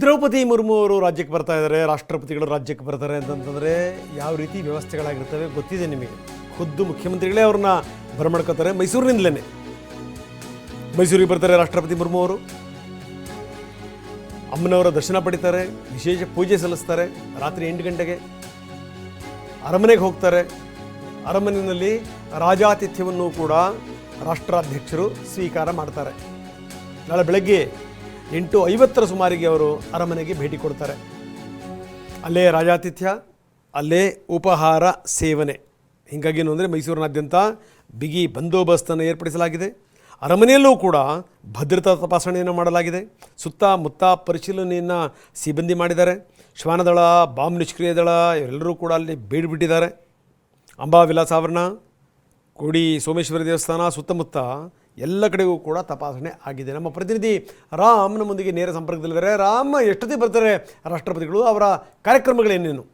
ದ್ರೌಪದಿ ಮುರ್ಮು ಅವರು ರಾಜ್ಯಕ್ಕೆ ಬರ್ತಾ ಇದ್ದಾರೆ, ರಾಷ್ಟ್ರಪತಿಗಳು ರಾಜ್ಯಕ್ಕೆ ಬರ್ತಾರೆ ಅಂತಂತಂದರೆ ಯಾವ ರೀತಿ ವ್ಯವಸ್ಥೆಗಳಾಗಿರ್ತವೆ ಗೊತ್ತಿದೆ ನಿಮಗೆ? ಖುದ್ದು ಮುಖ್ಯಮಂತ್ರಿಗಳೇ ಅವ್ರನ್ನ ಬರಮಾಡ್ಕೋತಾರೆ ಮೈಸೂರಿನಿಂದಲೇ ಮೈಸೂರಿಗೆ ಬರ್ತಾರೆ ರಾಷ್ಟ್ರಪತಿ ಮುರ್ಮು ಅವರು. ಅಮ್ಮನವರ ದರ್ಶನ ಪಡಿತಾರೆ, ವಿಶೇಷ ಪೂಜೆ ಸಲ್ಲಿಸ್ತಾರೆ, ರಾತ್ರಿ ಎಂಟು ಗಂಟೆಗೆ. ಅರಮನೆಗೆ ಹೋಗ್ತಾರೆ. ಅರಮನೆಯಲ್ಲಿ ರಾಜಾತಿಥ್ಯವನ್ನು ಕೂಡ ರಾಷ್ಟ್ರಾಧ್ಯಕ್ಷರು ಸ್ವೀಕಾರ ಮಾಡ್ತಾರೆ. ನಾಳೆ ಬೆಳಗ್ಗೆ ಎಂಟು ಐವತ್ತರ ಸುಮಾರಿಗೆ ಅವರು ಅರಮನೆಗೆ ಭೇಟಿ ಕೊಡ್ತಾರೆ. ಅಲ್ಲೇ ರಾಜಾತಿಥ್ಯ, ಅಲ್ಲೇ ಉಪಹಾರ, ಸೇವನೆ. ಹೀಗಾಗಿ ಏನು ಅಂದರೆ ಮೈಸೂರಿನಾದ್ಯಂತ ಬಿಗಿ ಬಂದೋಬಸ್ತನ್ನು ಏರ್ಪಡಿಸಲಾಗಿದೆ. ಅರಮನೆಯಲ್ಲೂ ಕೂಡ ಭದ್ರತಾ ತಪಾಸಣೆಯನ್ನು ಮಾಡಲಾಗಿದೆ. ಸುತ್ತಮುತ್ತ ಪರಿಶೀಲನೆಯನ್ನು ಸಿಬ್ಬಂದಿ ಮಾಡಿದ್ದಾರೆ. ಶ್ವಾನದಳ, ಬಾಂಬ್ ನಿಷ್ಕ್ರಿಯ ದಳ, ಇವರೆಲ್ಲರೂ ಕೂಡ ಅಲ್ಲಿ ಬೀಡ್ಬಿಟ್ಟಿದ್ದಾರೆ ಅಂಬಾ ವಿಲಾಸ ಆವರಣ, ಕೋಡಿ ಸೋಮೇಶ್ವರ ದೇವಸ್ಥಾನ ಸುತ್ತಮುತ್ತ ಎಲ್ಲ ಕಡೆಗೂ ಕೂಡ ತಪಾಸಣೆ ಆಗಿದೆ. ನಮ್ಮ ಪ್ರತಿನಿಧಿ ರಾಮ್ ನಮ್ಮೊಂದಿಗೆ ನೇರ ಸಂಪರ್ಕದಲ್ಲಿದ್ದಾರೆ. ರಾಮ್ ಎಷ್ಟೊತ್ತಿಗೆ ಬರ್ತಾರೆ? ರಾಷ್ಟ್ರಪತಿಗಳು ಅವರ ಕಾರ್ಯಕ್ರಮಗಳೇನೇನು?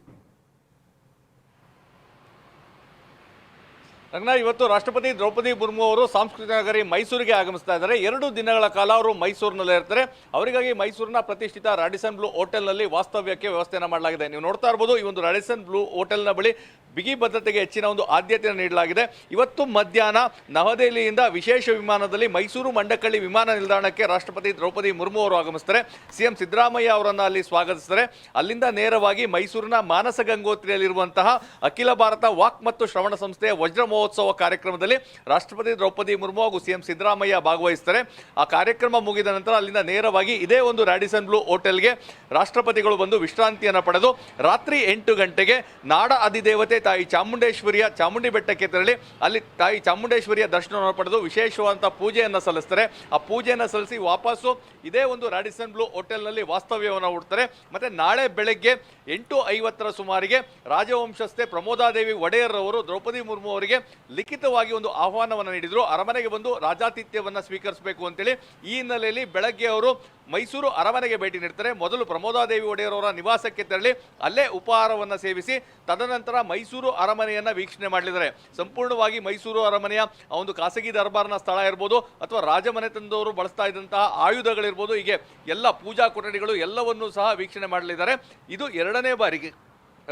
ರಂಗನಾ ಇವತ್ತು ರಾಷ್ಟ್ರಪತಿ ದ್ರೌಪದಿ ಮುರ್ಮು ಅವರು ಸಾಂಸ್ಕೃತಿಕ ನಗರಿ ಮೈಸೂರಿಗೆ ಆಗಮಿಸ್ತಾ ಇದ್ದಾರೆ. ಎರಡು ದಿನಗಳ ಕಾಲ ಅವರು ಮೈಸೂರಿನಲ್ಲೇ ಇರ್ತಾರೆ. ಅವರಿಗಾಗಿ ಮೈಸೂರಿನ ಪ್ರತಿಷ್ಠಿತ ರಾಡಿಸನ್ ಬ್ಲೂ ಹೋಟೆಲ್ನಲ್ಲಿ ವಾಸ್ತವ್ಯಕ್ಕೆ ವ್ಯವಸ್ಥೆಯನ್ನು ಮಾಡಲಾಗಿದೆ. ನೀವು ನೋಡ್ತಾ ಇರ್ಬೋದು, ಈ ಒಂದು ರಾಡಿಸನ್ ಬ್ಲೂ ಹೋಟೆಲ್ನ ಬಳಿ ಬಿಗಿ ಭದ್ರತೆಗೆ ಹೆಚ್ಚಿನ ಒಂದು ಆದ್ಯತೆಯನ್ನು ನೀಡಲಾಗಿದೆ. ಇವತ್ತು ಮಧ್ಯಾಹ್ನ ನವದೆಹಲಿಯಿಂದ ವಿಶೇಷ ವಿಮಾನದಲ್ಲಿ ಮೈಸೂರು ಮಂಡಕಳ್ಳಿ ವಿಮಾನ ನಿಲ್ದಾಣಕ್ಕೆ ರಾಷ್ಟ್ರಪತಿ ದ್ರೌಪದಿ ಮುರ್ಮು ಅವರು ಆಗಮಿಸ್ತಾರೆ. ಸಿಎಂ ಸಿದ್ದರಾಮಯ್ಯ ಅವರನ್ನು ಅಲ್ಲಿ ಸ್ವಾಗತಿಸ್ತಾರೆ. ಅಲ್ಲಿಂದ ನೇರವಾಗಿ ಮೈಸೂರಿನ ಮಾನಸ ಗಂಗೋತ್ರಿಯಲ್ಲಿರುವಂತಹ ಅಖಿಲ ಭಾರತ ವಾಕ್ ಮತ್ತು ಶ್ರವಣ ಸಂಸ್ಥೆಯ ವಜ್ರ ಮಹೋತ್ಸವ ಕಾರ್ಯಕ್ರಮದಲ್ಲಿ ರಾಷ್ಟ್ರಪತಿ ದ್ರೌಪದಿ ಮುರ್ಮು ಹಾಗೂ ಸಿಎಂ ಸಿದ್ದರಾಮಯ್ಯ ಭಾಗವಹಿಸ್ತಾರೆ. ಆ ಕಾರ್ಯಕ್ರಮ ಮುಗಿದ ನಂತರ ಅಲ್ಲಿಂದ ನೇರವಾಗಿ ಇದೇ ಒಂದು ರಾಡಿಸನ್ ಬ್ಲೂ ಹೋಟೆಲ್ಗೆ ರಾಷ್ಟ್ರಪತಿಗಳು ಬಂದು ವಿಶ್ರಾಂತಿಯನ್ನು ಪಡೆದು ರಾತ್ರಿ ಎಂಟು ಗಂಟೆಗೆ ನಾಡ ಅಧಿದೇವತೆ ತಾಯಿ ಚಾಮುಂಡೇಶ್ವರಿಯ ಚಾಮುಂಡಿ ಬೆಟ್ಟಕ್ಕೆ ತೆರಳಿ ಅಲ್ಲಿ ತಾಯಿ ಚಾಮುಂಡೇಶ್ವರಿಯ ದರ್ಶನವನ್ನು ಪಡೆದು ವಿಶೇಷವಾದಂಥ ಪೂಜೆಯನ್ನು ಸಲ್ಲಿಸ್ತಾರೆ. ಆ ಪೂಜೆಯನ್ನು ಸಲ್ಲಿಸಿ ವಾಪಸ್ಸು ಇದೇ ಒಂದು ರಾಡಿಸನ್ ಬ್ಲೂ ಹೋಟೆಲ್ನಲ್ಲಿ ವಾಸ್ತವ್ಯವನ್ನು ಹುಡ್ತಾರೆ ಮತ್ತೆ ನಾಳೆ ಬೆಳಗ್ಗೆ ಎಂಟು ಐವತ್ತರ ಸುಮಾರಿಗೆ ರಾಜವಂಶಸ್ಥೆ ಪ್ರಮೋದಾದೇವಿ ಒಡೆಯರ್ ಅವರು ದ್ರೌಪದಿ ಮುರ್ಮು ಅವರಿಗೆ ಲಿಖಿತವಾಗಿ ಒಂದು ಆಹ್ವಾನವನ್ನು ನೀಡಿದರು. ಅರಮನೆಗೆ ಬಂದು ರಾಜಾತಿಥ್ಯವನ್ನು ಸ್ವೀಕರಿಸಬೇಕು ಅಂತೇಳಿ ಈ ಹಿನ್ನೆಲೆಯಲ್ಲಿ ಬೆಳಗ್ಗೆ ಅವರು ಮೈಸೂರು ಅರಮನೆಗೆ ಭೇಟಿ ನೀಡ್ತಾರೆ. ಮೊದಲು ಪ್ರಮೋದಾದೇವಿ ಒಡೆಯರ್ ನಿವಾಸಕ್ಕೆ ತೆರಳಿ ಅಲ್ಲೇ ಉಪಹಾರವನ್ನು ಸೇವಿಸಿ, ತದನಂತರ ಮೈಸೂರು ಅರಮನೆಯನ್ನ ವೀಕ್ಷಣೆ ಮಾಡಲಿದ್ದಾರೆ. ಸಂಪೂರ್ಣವಾಗಿ ಮೈಸೂರು ಅರಮನೆಯ ಒಂದು ಖಾಸಗಿ ದರ್ಬಾರ್ನ ಸ್ಥಳ ಇರ್ಬೋದು ಅಥವಾ ರಾಜಮನೆತನದವರು ಬಳಸ್ತಾ ಇದ್ದಂತಹ ಆಯುಧಗಳಿರ್ಬೋದು. ಹೀಗೆ ಎಲ್ಲ ಪೂಜಾ ಕೊಠಡಿಗಳು ಎಲ್ಲವನ್ನೂ ಸಹ ವೀಕ್ಷಣೆ ಮಾಡಲಿದ್ದಾರೆ. ಇದು ಎರಡನೇ ಬಾರಿಗೆ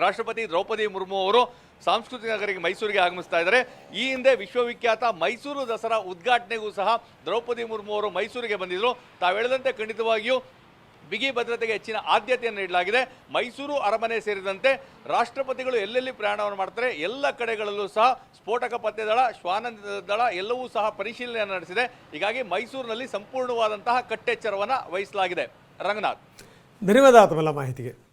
ರಾಷ್ಟ್ರಪತಿ ದ್ರೌಪದಿ ಮುರ್ಮು ಅವರು ಸಾಂಸ್ಕೃತಿಕ ನಗರಿಗೆ ಮೈಸೂರಿಗೆ ಆಗಮಿಸ್ತಾ ಇದ್ದಾರೆ. ಈ ಹಿಂದೆ ವಿಶ್ವವಿಖ್ಯಾತ ಮೈಸೂರು ದಸರಾ ಉದ್ಘಾಟನೆಗೂ ಸಹ ದ್ರೌಪದಿ ಮುರ್ಮು ಅವರು ಮೈಸೂರಿಗೆ ಬಂದಿದ್ದರು ತಾವು ಹೇಳಿದಂತೆ ಖಂಡಿತವಾಗಿಯೂ ಬಿಗಿ ಭದ್ರತೆಗೆ ಹೆಚ್ಚಿನ ಆದ್ಯತೆಯನ್ನು ನೀಡಲಾಗಿದೆ. ಮೈಸೂರು ಅರಮನೆ ಸೇರಿದಂತೆ ರಾಷ್ಟ್ರಪತಿಗಳು ಎಲ್ಲೆಲ್ಲಿ ಪ್ರಯಾಣವನ್ನು ಮಾಡ್ತಾರೆ, ಎಲ್ಲ ಕಡೆಗಳಲ್ಲೂ ಸಹ ಸ್ಫೋಟಕ ಪತ್ತೆ ದಳ ಶ್ವಾನ ದಳ ಎಲ್ಲವೂ ಸಹ ಪರಿಶೀಲನೆಯನ್ನು ನಡೆಸಿದೆ. ಹೀಗಾಗಿ ಮೈಸೂರಿನಲ್ಲಿ ಸಂಪೂರ್ಣವಾದಂತಹ ಕಟ್ಟೆಚ್ಚರವನ್ನು ವಹಿಸಲಾಗಿದೆ. ರಂಗನಾಥ್. ಧನ್ಯವಾದ ಮಾಹಿತಿಗೆ.